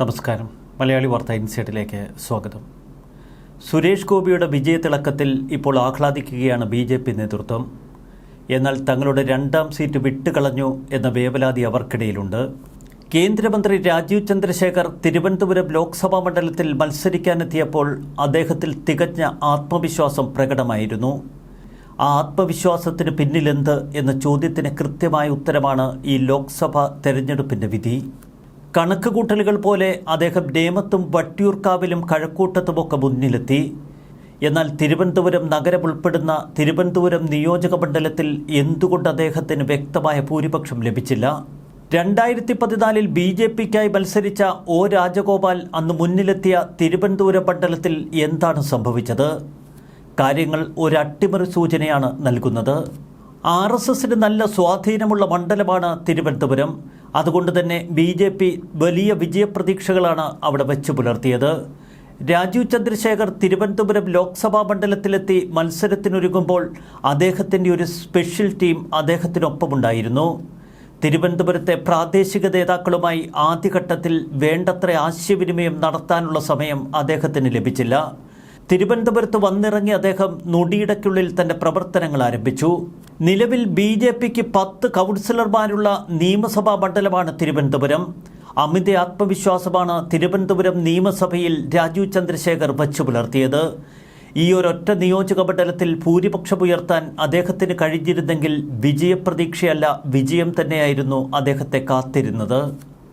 നമസ്കാരം. മലയാളി വാർത്ത ഇൻസൈറ്റിലേക്ക് സ്വാഗതം. സുരേഷ് ഗോപിയുടെ വിജയത്തിളക്കത്തിൽ ഇപ്പോൾ ആഹ്ലാദിക്കുകയാണ് ബി ജെ പി നേതൃത്വം. എന്നാൽ തങ്ങളുടെ രണ്ടാം സീറ്റ് വിട്ടുകളഞ്ഞു എന്ന വേവലാതി അവർക്കിടയിലുണ്ട്. കേന്ദ്രമന്ത്രി രാജീവ് ചന്ദ്രശേഖർ തിരുവനന്തപുരം ലോക്സഭാ മണ്ഡലത്തിൽ മത്സരിക്കാനെത്തിയപ്പോൾ അദ്ദേഹത്തിൽ തികഞ്ഞ ആത്മവിശ്വാസം പ്രകടമായിരുന്നു. ആ ആത്മവിശ്വാസത്തിന് പിന്നിലെന്ത് എന്ന ചോദ്യത്തിന് കൃത്യമായ ഉത്തരമാണ് ഈ ലോക്സഭാ തെരഞ്ഞെടുപ്പിന്റെ വിധി. കണക്കുകൂട്ടലുകൾ പോലെ അദ്ദേഹം നേമത്തും വട്ടിയൂർക്കാവിലും കഴക്കൂട്ടത്തുമൊക്കെ മുന്നിലെത്തി. എന്നാൽ തിരുവനന്തപുരം നഗരം ഉൾപ്പെടുന്ന തിരുവനന്തപുരം നിയോജക മണ്ഡലത്തിൽ എന്തുകൊണ്ട് അദ്ദേഹത്തിന് വ്യക്തമായ ഭൂരിപക്ഷം ലഭിച്ചില്ല? രണ്ടായിരത്തി പതിനാലിൽ ബി ജെ പിക്കായി മത്സരിച്ച ഒ രാജഗോപാൽ അന്ന് മുന്നിലെത്തിയ തിരുവനന്തപുരം മണ്ഡലത്തിൽ എന്താണ് സംഭവിച്ചത്? കാര്യങ്ങൾ ഒരു അട്ടിമറി സൂചനയാണ് നൽകുന്നത്. ആർ എസ് എസിന് നല്ല സ്വാധീനമുള്ള മണ്ഡലമാണ് തിരുവനന്തപുരം. അതുകൊണ്ട് തന്നെ ബി ജെ പി വലിയ വിജയപ്രതീക്ഷകളാണ് അവിടെ വെച്ച് പുലർത്തിയത്. രാജീവ് ചന്ദ്രശേഖർ തിരുവനന്തപുരം ലോക്സഭാ മണ്ഡലത്തിലെത്തി മത്സരത്തിനൊരുങ്ങുമ്പോൾ അദ്ദേഹത്തിന്റെ ഒരു സ്പെഷ്യൽ ടീം അദ്ദേഹത്തിനൊപ്പമുണ്ടായിരുന്നു. തിരുവനന്തപുരത്തെ പ്രാദേശിക നേതാക്കളുമായി ആദ്യഘട്ടത്തിൽ വേണ്ടത്ര ആശയവിനിമയം നടത്താനുള്ള സമയം അദ്ദേഹത്തിന് ലഭിച്ചില്ല. തിരുവനന്തപുരത്ത് വന്നിറങ്ങി അദ്ദേഹം നൊടിയിടയ്ക്കുള്ളിൽ തന്റെ പ്രവർത്തനങ്ങൾ ആരംഭിച്ചു. നിലവിൽ ബി ജെ പിക്ക് പത്ത് കൗൺസിലർമാരുള്ള നിയമസഭാ മണ്ഡലമാണ് തിരുവനന്തപുരം. അമിത ആത്മവിശ്വാസമാണ് തിരുവനന്തപുരം നിയമസഭയിൽ രാജീവ് ചന്ദ്രശേഖർ വച്ചു പുലർത്തിയത്. ഈ ഒരൊറ്റ നിയോജക മണ്ഡലത്തിൽ ഭൂരിപക്ഷമുയർത്താൻ അദ്ദേഹത്തിന് കഴിഞ്ഞിരുന്നെങ്കിൽ വിജയപ്രതീക്ഷയല്ല വിജയം തന്നെയായിരുന്നു അദ്ദേഹത്തെ കാത്തിരുന്നത്.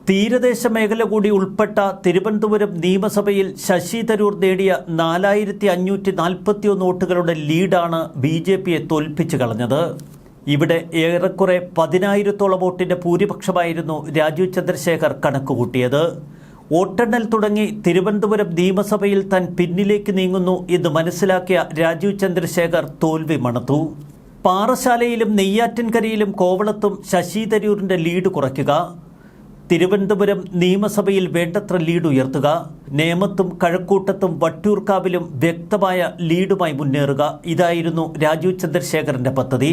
തീരദേശ മേഖല കൂടി ഉൾപ്പെട്ട തിരുവനന്തപുരം നിയമസഭയിൽ ശശി തരൂർ നേടിയ നാലായിരത്തി അഞ്ഞൂറ്റി നാൽപ്പത്തിയൊന്ന് വോട്ടുകളുടെ ലീഡാണ് ബി ജെ പിയെ തോൽപ്പിച്ചു കളഞ്ഞത്. ഇവിടെ ഏറെക്കുറെ പതിനായിരത്തോളം വോട്ടിന്റെ ഭൂരിപക്ഷമായിരുന്നു രാജീവ് ചന്ദ്രശേഖർ കണക്കുകൂട്ടിയത്. വോട്ടെണ്ണൽ തുടങ്ങി തിരുവനന്തപുരം നിയമസഭയിൽ താൻ പിന്നിലേക്ക് നീങ്ങുന്നു എന്ന് മനസ്സിലാക്കിയ രാജീവ് ചന്ദ്രശേഖർ തോൽവി മണത്തു. പാറശാലയിലും നെയ്യാറ്റിൻകരയിലും കോവളത്തും ശശി തരൂരിന്റെ ലീഡ് കുറയ്ക്കുക. തിരുവനന്തപുരം നിയമസഭയിൽ വേണ്ടത്ര ലീഡ് ഉയർത്തുക നേമത്തും കഴക്കൂട്ടത്തും വട്ടിയൂർക്കാവിലും വ്യക്തമായ ലീഡുമായി മുന്നേറുക ഇതായിരുന്നു രാജീവ് ചന്ദ്രശേഖരന്റെ പദ്ധതി.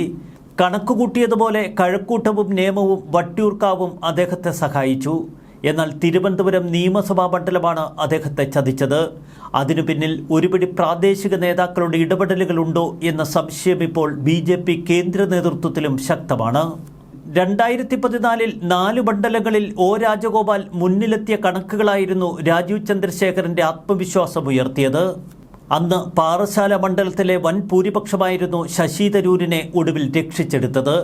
കണക്കുകൂട്ടിയതുപോലെ കഴക്കൂട്ടവും നേമവും വട്ടിയൂർക്കാവും അദ്ദേഹത്തെ സഹായിച്ചു. എന്നാൽ തിരുവനന്തപുരം നിയമസഭാ മണ്ഡലമാണ് അദ്ദേഹത്തെ ചതിച്ചത്. അതിനു പിന്നിൽ ഒരുപിടി പ്രാദേശിക നേതാക്കളുടെ ഇടപെടലുകളുണ്ടോ എന്ന സംശയം ഇപ്പോൾ ബി കേന്ദ്ര നേതൃത്വത്തിലും ശക്തമാണ്. രണ്ടായിരത്തി പതിനാലിൽ നാല് മണ്ഡലങ്ങളിൽ ഒ രാജഗോപാൽ മുന്നിലെത്തിയ കണക്കുകളായിരുന്നു രാജീവ് ചന്ദ്രശേഖരന്റെ ആത്മവിശ്വാസം ഉയർത്തിയത്. അന്ന് പാറശാല മണ്ഡലത്തിലെ വൻ ഭൂരിപക്ഷമായിരുന്നു ശശി തരൂരിനെ ഒടുവിൽ രക്ഷിച്ചെടുത്തത്.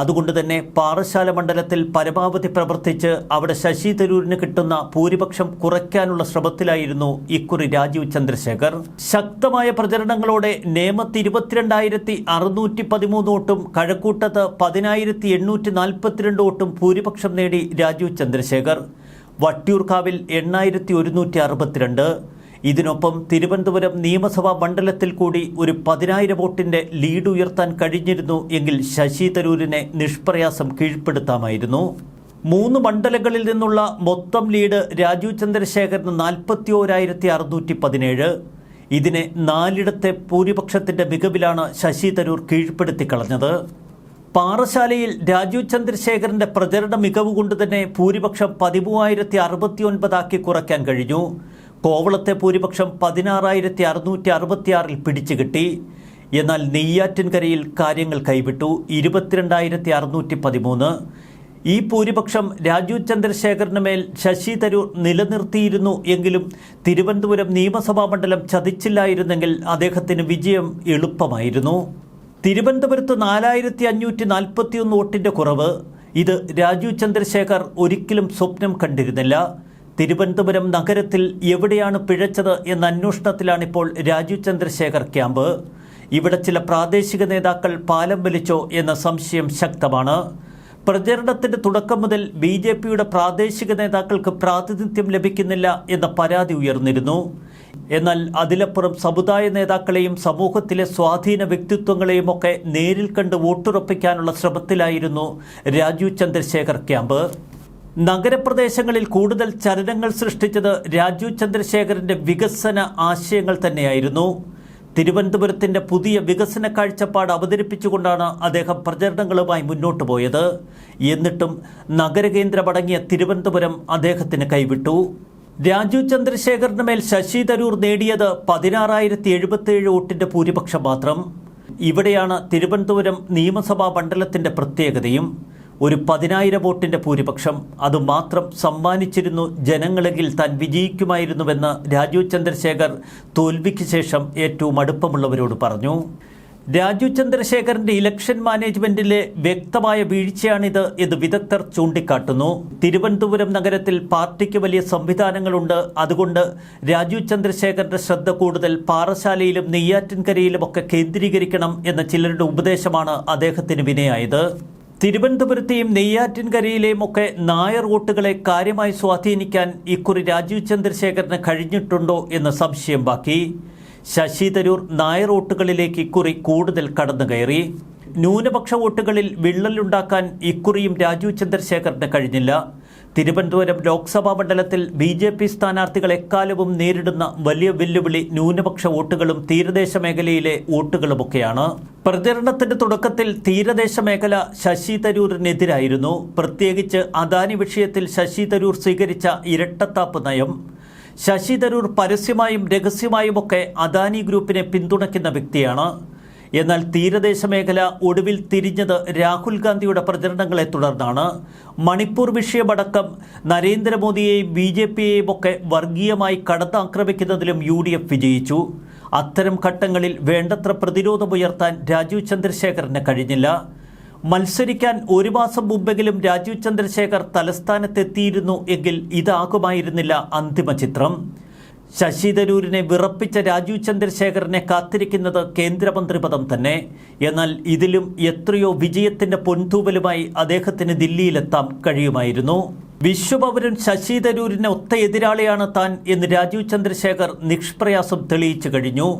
അതുകൊണ്ട് തന്നെ പാറശാല മണ്ഡലത്തിൽ പരമാവധി പ്രവർത്തിച്ച് അവിടെ ശശി തരൂരിന് കിട്ടുന്ന ഭൂരിപക്ഷം കുറയ്ക്കാനുള്ള ശ്രമത്തിലായിരുന്നു ഇക്കുറി രാജീവ് ചന്ദ്രശേഖർ. ശക്തമായ പ്രചരണങ്ങളോടെ നേമത്ത് ഇരുപത്തിരണ്ടായിരത്തി അറുന്നൂറ്റി പതിമൂന്ന് വോട്ടും കഴക്കൂട്ടത്ത് പതിനായിരത്തി എണ്ണൂറ്റി നാൽപ്പത്തിരണ്ട് വോട്ടും ഭൂരിപക്ഷം നേടി രാജീവ് ചന്ദ്രശേഖർ. വട്ടിയൂർക്കാവിൽ എണ്ണായിരത്തി ഒരുന്നൂറ്റി അറുപത്തിരണ്ട്. ഇതിനൊപ്പം തിരുവനന്തപുരം നിയമസഭാ മണ്ഡലത്തിൽ കൂടി ഒരു പതിനായിരം വോട്ടിന്റെ ലീഡ് ഉയർത്താൻ കഴിഞ്ഞിരുന്നു എങ്കിൽ ശശി തരൂരിനെ നിഷ്പ്രയാസം കീഴ്പ്പെടുത്താമായിരുന്നു. മൂന്ന് മണ്ഡലങ്ങളിൽ നിന്നുള്ള മൊത്തം ലീഡ് രാജീവ് ചന്ദ്രശേഖരന് നാൽപ്പത്തി ഓരായിരത്തി അറുന്നൂറ്റി പതിനേഴ് ഇതിനെ നാലിടത്തെ ഭൂരിപക്ഷത്തിന്റെ മികവിലാണ് ശശി തരൂർ കീഴ്പ്പെടുത്തി കളഞ്ഞത്. പാറശാലയിൽ രാജീവ് ചന്ദ്രശേഖരന്റെ പ്രചരണ മികവ് കൊണ്ട് തന്നെ ഭൂരിപക്ഷം പതിമൂവായിരത്തി അറുപത്തി ഒൻപതാക്കി കുറയ്ക്കാൻ കഴിഞ്ഞു. കോവളത്തെ ഭൂരിപക്ഷം പതിനാറായിരത്തി അറുന്നൂറ്റി അറുപത്തിയാറിൽ പിടിച്ചു കിട്ടി എന്നാൽ നെയ്യാറ്റിൻകരയിൽ കാര്യങ്ങൾ കൈവിട്ടു. ഇരുപത്തിരണ്ടായിരത്തി അറുന്നൂറ്റി പതിമൂന്ന് ഈ ഭൂരിപക്ഷം രാജീവ് ചന്ദ്രശേഖറിന് മേൽ ശശി തരൂർ നിലനിർത്തിയിരുന്നു എങ്കിലും തിരുവനന്തപുരം നിയമസഭാ മണ്ഡലം ചതിച്ചില്ലായിരുന്നെങ്കിൽ അദ്ദേഹത്തിന് വിജയം എളുപ്പമായിരുന്നു. തിരുവനന്തപുരത്ത് നാലായിരത്തി അഞ്ഞൂറ്റി നാൽപ്പത്തിയൊന്ന് വോട്ടിന്റെ കുറവ്. ഇത് രാജീവ് ചന്ദ്രശേഖർ ഒരിക്കലും സ്വപ്നം കണ്ടിരുന്നില്ല. തിരുവനന്തപുരം നഗരത്തിൽ എവിടെയാണ് പിഴച്ചത് എന്ന അന്വേഷണത്തിലാണിപ്പോൾ രാജീവ് ചന്ദ്രശേഖർ ക്യാമ്പ്. ഇവിടെ ചില പ്രാദേശിക നേതാക്കൾ പാലം വലിച്ചോ എന്ന സംശയം ശക്തമാണ്. പ്രചരണത്തിന്റെ തുടക്കം മുതൽ ബി ജെ പിയുടെ പ്രാദേശിക നേതാക്കൾക്ക് പ്രാതിനിധ്യം ലഭിക്കുന്നില്ല എന്ന പരാതി ഉയർന്നിരുന്നു. എന്നാൽ അതിലപ്പുറം സമുദായ നേതാക്കളെയും സമൂഹത്തിലെ സ്വാധീന വ്യക്തിത്വങ്ങളെയും ഒക്കെ നേരിൽ കണ്ട് വോട്ടുറപ്പിക്കാനുള്ള ശ്രമത്തിലായിരുന്നു രാജീവ് ചന്ദ്രശേഖർ ക്യാമ്പ്. നഗരപ്രദേശങ്ങളിൽ കൂടുതൽ ചലനങ്ങൾ സൃഷ്ടിച്ചത് രാജീവ് ചന്ദ്രശേഖരന്റെ വികസന ആശയങ്ങൾ തന്നെയായിരുന്നു. തിരുവനന്തപുരത്തിന്റെ പുതിയ വികസന കാഴ്ചപ്പാട് അവതരിപ്പിച്ചുകൊണ്ടാണ് അദ്ദേഹം പ്രചരണങ്ങളുമായി മുന്നോട്ട് പോയത്. എന്നിട്ടും നഗരകേന്ദ്രമടങ്ങിയ തിരുവനന്തപുരം അദ്ദേഹത്തിന് കൈവിട്ടു. രാജു ചന്ദ്രശേഖറിന് മേൽ ശശി തരൂർ നേടിയത് പതിനാറായിരത്തി എഴുപത്തിയേഴ് വോട്ടിന്റെ ഭൂരിപക്ഷം മാത്രം. ഇവിടെയാണ് തിരുവനന്തപുരം നിയമസഭാ മണ്ഡലത്തിന്റെ പ്രത്യേകതയും. ഒരു പതിനായിരം വോട്ടിന്റെ ഭൂരിപക്ഷം. അതുമാത്രം സമ്മാനിച്ചിരുന്നു ജനങ്ങളെങ്കിൽ താൻ വിജയിക്കുമായിരുന്നുവെന്ന് രാജീവ് ചന്ദ്രശേഖർ തോൽവിക്ക് ശേഷം ഏറ്റവും അടുപ്പമുള്ളവരോട് പറഞ്ഞു. രാജു ചന്ദ്രശേഖറിന്റെ ഇലക്ഷൻ മാനേജ്മെന്റിലെ വ്യക്തമായ വീഴ്ചയാണിത് എന്ന് വിദഗ്ധർ ചൂണ്ടിക്കാട്ടുന്നു. തിരുവനന്തപുരം നഗരത്തിൽ പാർട്ടിക്ക് വലിയ സംവിധാനങ്ങളുണ്ട്. അതുകൊണ്ട് രാജു ചന്ദ്രശേഖറിന്റെ ശ്രദ്ധ കൂടുതൽ പാറശാലയിലും നെയ്യാറ്റിൻകരയിലുമൊക്കെ കേന്ദ്രീകരിക്കണം എന്ന ചിലരുടെ ഉപദേശമാണ് അദ്ദേഹത്തിന് വിനയായത്. തിരുവനന്തപുരത്തെയും നെയ്യാറ്റിൻകരയിലെയും ഒക്കെ നായർ വോട്ടുകളെ കാര്യമായി സ്വാധീനിക്കാൻ ഇക്കുറി രാജീവ് ചന്ദ്രശേഖരന് കഴിഞ്ഞിട്ടുണ്ടോ എന്ന സംശയം ബാക്കി. ശശി തരൂർ നായർ വോട്ടുകളിലേക്ക് ഇക്കുറി കൂടുതൽ കടന്നു കയറി ന്യൂനപക്ഷ വോട്ടുകളിൽ വിള്ളലുണ്ടാക്കാൻ ഇക്കുറിയും രാജീവ് ചന്ദ്രശേഖറിന് കഴിഞ്ഞില്ല. തിരുവനന്തപുരം ലോക്സഭാ മണ്ഡലത്തിൽ ബി ജെ പി സ്ഥാനാർത്ഥികൾ എക്കാലവും നേരിടുന്ന വലിയ വെല്ലുവിളി ന്യൂനപക്ഷ വോട്ടുകളും തീരദേശ മേഖലയിലെ വോട്ടുകളുമൊക്കെയാണ്. പ്രചരണത്തിന്റെ തുടക്കത്തിൽ തീരദേശ മേഖല ശശി തരൂരിനെതിരായിരുന്നു. പ്രത്യേകിച്ച് അദാനി വിഷയത്തിൽ ശശി തരൂർ സ്വീകരിച്ച ഇരട്ടത്താപ്പ് നയം. ശശി തരൂർ പരസ്യമായും രഹസ്യമായുമൊക്കെ അദാനി ഗ്രൂപ്പിനെ പിന്തുണയ്ക്കുന്ന വ്യക്തിയാണ്. എന്നാൽ തീരദേശ മേഖല ഒടുവിൽ തിരിഞ്ഞത് രാഹുൽ ഗാന്ധിയുടെ പ്രചരണങ്ങളെ തുടർന്നാണ്. മണിപ്പൂർ വിഷയമടക്കം നരേന്ദ്രമോദിയെയും ബി ജെ പിയെയും ഒക്കെ വർഗീയമായി കടന്നാക്രമിക്കുന്നതിലും യു ഡി എഫ് വിജയിച്ചു. അത്തരം ഘട്ടങ്ങളിൽ വേണ്ടത്ര പ്രതിരോധമുയർത്താൻ രാജീവ് ചന്ദ്രശേഖരന് കഴിഞ്ഞില്ല. മത്സരിക്കാൻ ഒരു മാസം മുമ്പെങ്കിലും രാജീവ് ചന്ദ്രശേഖർ തലസ്ഥാനത്തെത്തിയിരുന്നു എങ്കിൽ ഇതാകുമായിരുന്നില്ല അന്തിമ ചിത്രം. ശശി തരൂരിനെ വിറപ്പിച്ച രാജീവ് ചന്ദ്രശേഖരനെ കാത്തിരിക്കുന്നത് കേന്ദ്രമന്ത്രി പദം തന്നെ. എന്നാൽ ഇതിലും എത്രയോ വിജയത്തിന്റെ പൊൻതൂവലുമായി അദ്ദേഹത്തിന് ദില്ലിയിലെത്താൻ കഴിയുമായിരുന്നു. വിശ്വപൗരൻ ശശി തരൂരിന് ഒത്ത എതിരാളിയാണ് താൻ എന്ന് രാജീവ് ചന്ദ്രശേഖർ നിഷ്പ്രയാസം തെളിയിച്ചു കഴിഞ്ഞു.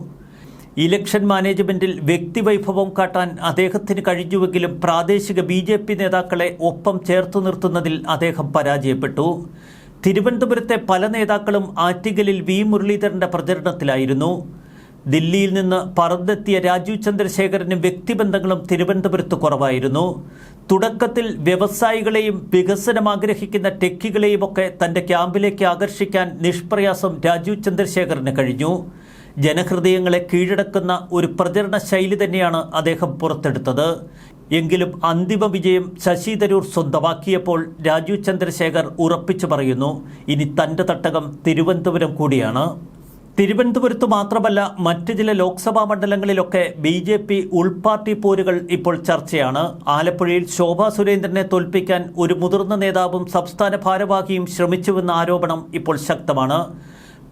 ഇലക്ഷൻ മാനേജ്മെന്റിൽ വ്യക്തിവൈഭവം കാട്ടാൻ അദ്ദേഹത്തിന് കഴിഞ്ഞുവെങ്കിലും പ്രാദേശിക ബി നേതാക്കളെ ഒപ്പം ചേർത്തു നിർത്തുന്നതിൽ അദ്ദേഹം പരാജയപ്പെട്ടു. തിരുവനന്തപുരത്തെ പല നേതാക്കളും ആറ്റിങ്ങലിൽ വി മുരളീധരന്റെ പ്രചരണത്തിലായിരുന്നു. ദില്ലിയിൽ നിന്ന് പറന്നെത്തിയ രാജീവ് ചന്ദ്രശേഖരനും വ്യക്തിബന്ധങ്ങളും തിരുവനന്തപുരത്ത് കുറവായിരുന്നു. തുടക്കത്തിൽ വ്യവസായികളെയും വികസനം ആഗ്രഹിക്കുന്ന ടെക്കികളെയും ഒക്കെ തന്റെ ക്യാമ്പിലേക്ക് ആകർഷിക്കാൻ നിഷ്പ്രയാസം രാജീവ് ചന്ദ്രശേഖരന് കഴിഞ്ഞു. ജനഹൃദയങ്ങളെ കീഴടക്കുന്ന ഒരു പ്രചരണ ശൈലി തന്നെയാണ് അദ്ദേഹം പുറത്തെടുത്തത്. എങ്കിലും അന്തിമ വിജയം ശശി തരൂർ സ്വന്തമാക്കിയപ്പോൾ രാജീവ് ചന്ദ്രശേഖർ ഉറപ്പിച്ചു പറയുന്നു ഇനി തന്റെ തട്ടകം തിരുവനന്തപുരം കൂടിയാണ്. തിരുവനന്തപുരത്ത് മാത്രമല്ല മറ്റ് ചില ലോക്സഭാ മണ്ഡലങ്ങളിലൊക്കെ ബി ജെ പി ഉൾപാർട്ടി പോരുകൾ ഇപ്പോൾ ചർച്ചയാണ്. ആലപ്പുഴയിൽ ശോഭാ സുരേന്ദ്രനെ തോൽപ്പിക്കാൻ ഒരു മുതിർന്ന നേതാവും സംസ്ഥാന ഭാരവാഹിയും ശ്രമിച്ചുവെന്ന ആരോപണം ഇപ്പോൾ ശക്തമാണ്.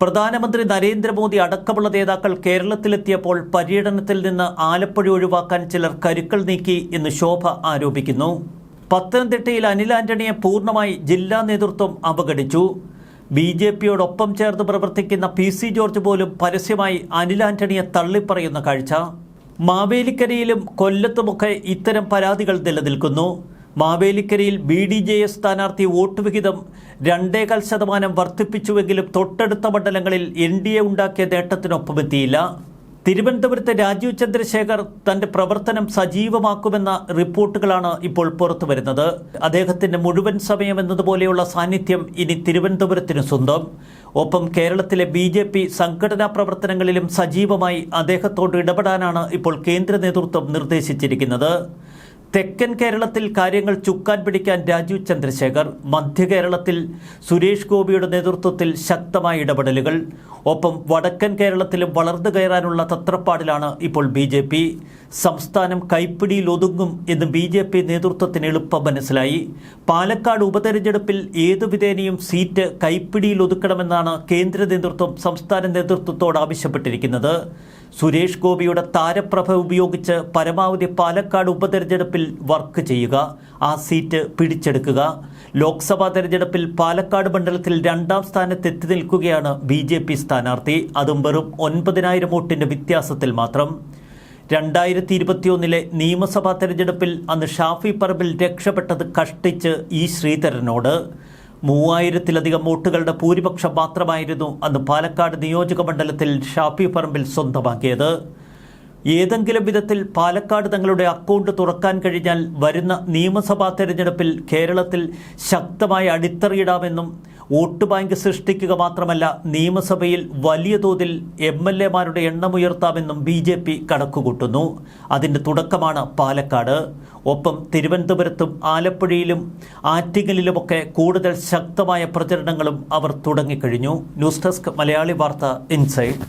പ്രധാനമന്ത്രി നരേന്ദ്രമോദി അടക്കമുള്ള നേതാക്കൾ കേരളത്തിലെത്തിയപ്പോൾ പര്യടനത്തിൽ നിന്ന് ആലപ്പുഴ ഒഴിവാക്കാൻ ചിലർ കരുക്കൾ നീക്കി എന്ന് ശോഭ ആരോപിക്കുന്നു. പത്തനംതിട്ടയിൽ അനിൽ ആന്റണിയെ പൂർണമായി ജില്ലാ നേതൃത്വം അവഗണിച്ചു. ബി ജെ പിയോടൊപ്പം ചേർന്ന് പ്രവർത്തിക്കുന്ന പി സി ജോർജ് പോലും പരസ്യമായി അനിൽ ആന്റണിയെ തള്ളിപ്പറയുന്ന കാഴ്ച. മാവേലിക്കരയിലും കൊല്ലത്തുമൊക്കെ ഇത്തരം പരാതികൾ നിലനിൽക്കുന്നു. മാവേലിക്കരയിൽ ബി ഡി ജെ എസ് സ്ഥാനാർത്ഥി വോട്ട് വിഹിതം രണ്ടേകാൽ ശതമാനം വർദ്ധിപ്പിച്ചുവെങ്കിലും തൊട്ടടുത്ത മണ്ഡലങ്ങളിൽ എൻ ഡി എ ഉണ്ടാക്കിയ നേട്ടത്തിനൊപ്പമെത്തിയില്ല. തിരുവനന്തപുരത്തെ രാജീവ് ചന്ദ്രശേഖർ തന്റെ പ്രവർത്തനം സജീവമാക്കുമെന്ന റിപ്പോർട്ടുകളാണ് ഇപ്പോൾ പുറത്തു വരുന്നത് അദ്ദേഹത്തിന്റെ മുഴുവൻ സമയം എന്നതുപോലെയുള്ള സാന്നിധ്യം ഇനി തിരുവനന്തപുരത്തിന് സ്വന്തം. ഒപ്പം കേരളത്തിലെ ബി ജെ പി സംഘടനാ പ്രവർത്തനങ്ങളിലും സജീവമായി അദ്ദേഹത്തോട് ഇടപെടാനാണ് ഇപ്പോൾ കേന്ദ്ര നേതൃത്വം നിർദ്ദേശിച്ചിരിക്കുന്നത്. തെക്കൻ കേരളത്തിൽ കാര്യങ്ങൾ ചുക്കാൻ പിടിക്കാൻ രാജീവ് ചന്ദ്രശേഖർ മധ്യ കേരളത്തിൽ സുരേഷ് ഗോപിയുടെ നേതൃത്വത്തിൽ ശക്തമായ ഇടപെടലുകൾ. ഒപ്പം വടക്കൻ കേരളത്തിലും വളർന്നു കയറാനുള്ള തത്രപ്പാടിലാണ് ഇപ്പോൾ ബി സംസ്ഥാനം കൈപ്പിടിയിൽ ഒതുങ്ങും എന്ന് ബി ജെ പി നേതൃത്വത്തിന് എളുപ്പം മനസ്സിലായി. പാലക്കാട് ഉപതെരഞ്ഞെടുപ്പിൽ ഏതു വിധേനയും സീറ്റ് കൈപ്പിടിയിൽ ഒതുക്കണമെന്നാണ് കേന്ദ്ര നേതൃത്വം സംസ്ഥാന നേതൃത്വത്തോട് ആവശ്യപ്പെട്ടിരിക്കുന്നത്. സുരേഷ് ഗോപിയുടെ താരപ്രഭ ഉപയോഗിച്ച് പരമാവധി പാലക്കാട് ഉപതെരഞ്ഞെടുപ്പിൽ വർക്ക് ചെയ്യുക ആ സീറ്റ് പിടിച്ചെടുക്കുക. ലോക്സഭാ തെരഞ്ഞെടുപ്പിൽ പാലക്കാട് മണ്ഡലത്തിൽ രണ്ടാം സ്ഥാനത്തെത്തി നിൽക്കുകയാണ് ബി സ്ഥാനാർത്ഥി. അതും വെറും ഒൻപതിനായിരം വോട്ടിന്റെ വ്യത്യാസത്തിൽ മാത്രം. രണ്ടായിരത്തി ഇരുപത്തിയൊന്നിലെ നിയമസഭാ തെരഞ്ഞെടുപ്പിൽ അന്ന് ഷാഫി പറമ്പിൽ രക്ഷപ്പെട്ടത് കഷ്ടിച്ച് ഈ ശ്രീധരനോട്. മൂവായിരത്തിലധികം വോട്ടുകളുടെ ഭൂരിപക്ഷം മാത്രമായിരുന്നു അന്ന് പാലക്കാട് നിയോജക മണ്ഡലത്തിൽ ഷാഫി പറമ്പിൽ സ്വന്തമാക്കിയത്. ഏതെങ്കിലും വിധത്തിൽ പാലക്കാട് തങ്ങളുടെ അക്കൗണ്ട് തുറക്കാൻ കഴിഞ്ഞാൽ വരുന്ന നിയമസഭാ തെരഞ്ഞെടുപ്പിൽ കേരളത്തിൽ ശക്തമായ അടിത്തറയിടാമെന്നും വോട്ട് ബാങ്ക് സൃഷ്ടിക്കുക മാത്രമല്ല നിയമസഭയിൽ വലിയ തോതിൽ എം എൽ എമാരുടെ എണ്ണമുയർത്താമെന്നും ബി ജെ പി കണക്കുകൂട്ടുന്നു. അതിന്റെ തുടക്കമാണ് പാലക്കാട്. ഒപ്പം തിരുവനന്തപുരത്തും ആലപ്പുഴയിലും ആറ്റിങ്ങലിലുമൊക്കെ കൂടുതൽ ശക്തമായ പ്രചരണങ്ങളും അവർ തുടങ്ങിക്കഴിഞ്ഞു. ന്യൂസ് ഡെസ്ക് മലയാളി വാർത്ത ഇൻസൈഡ്.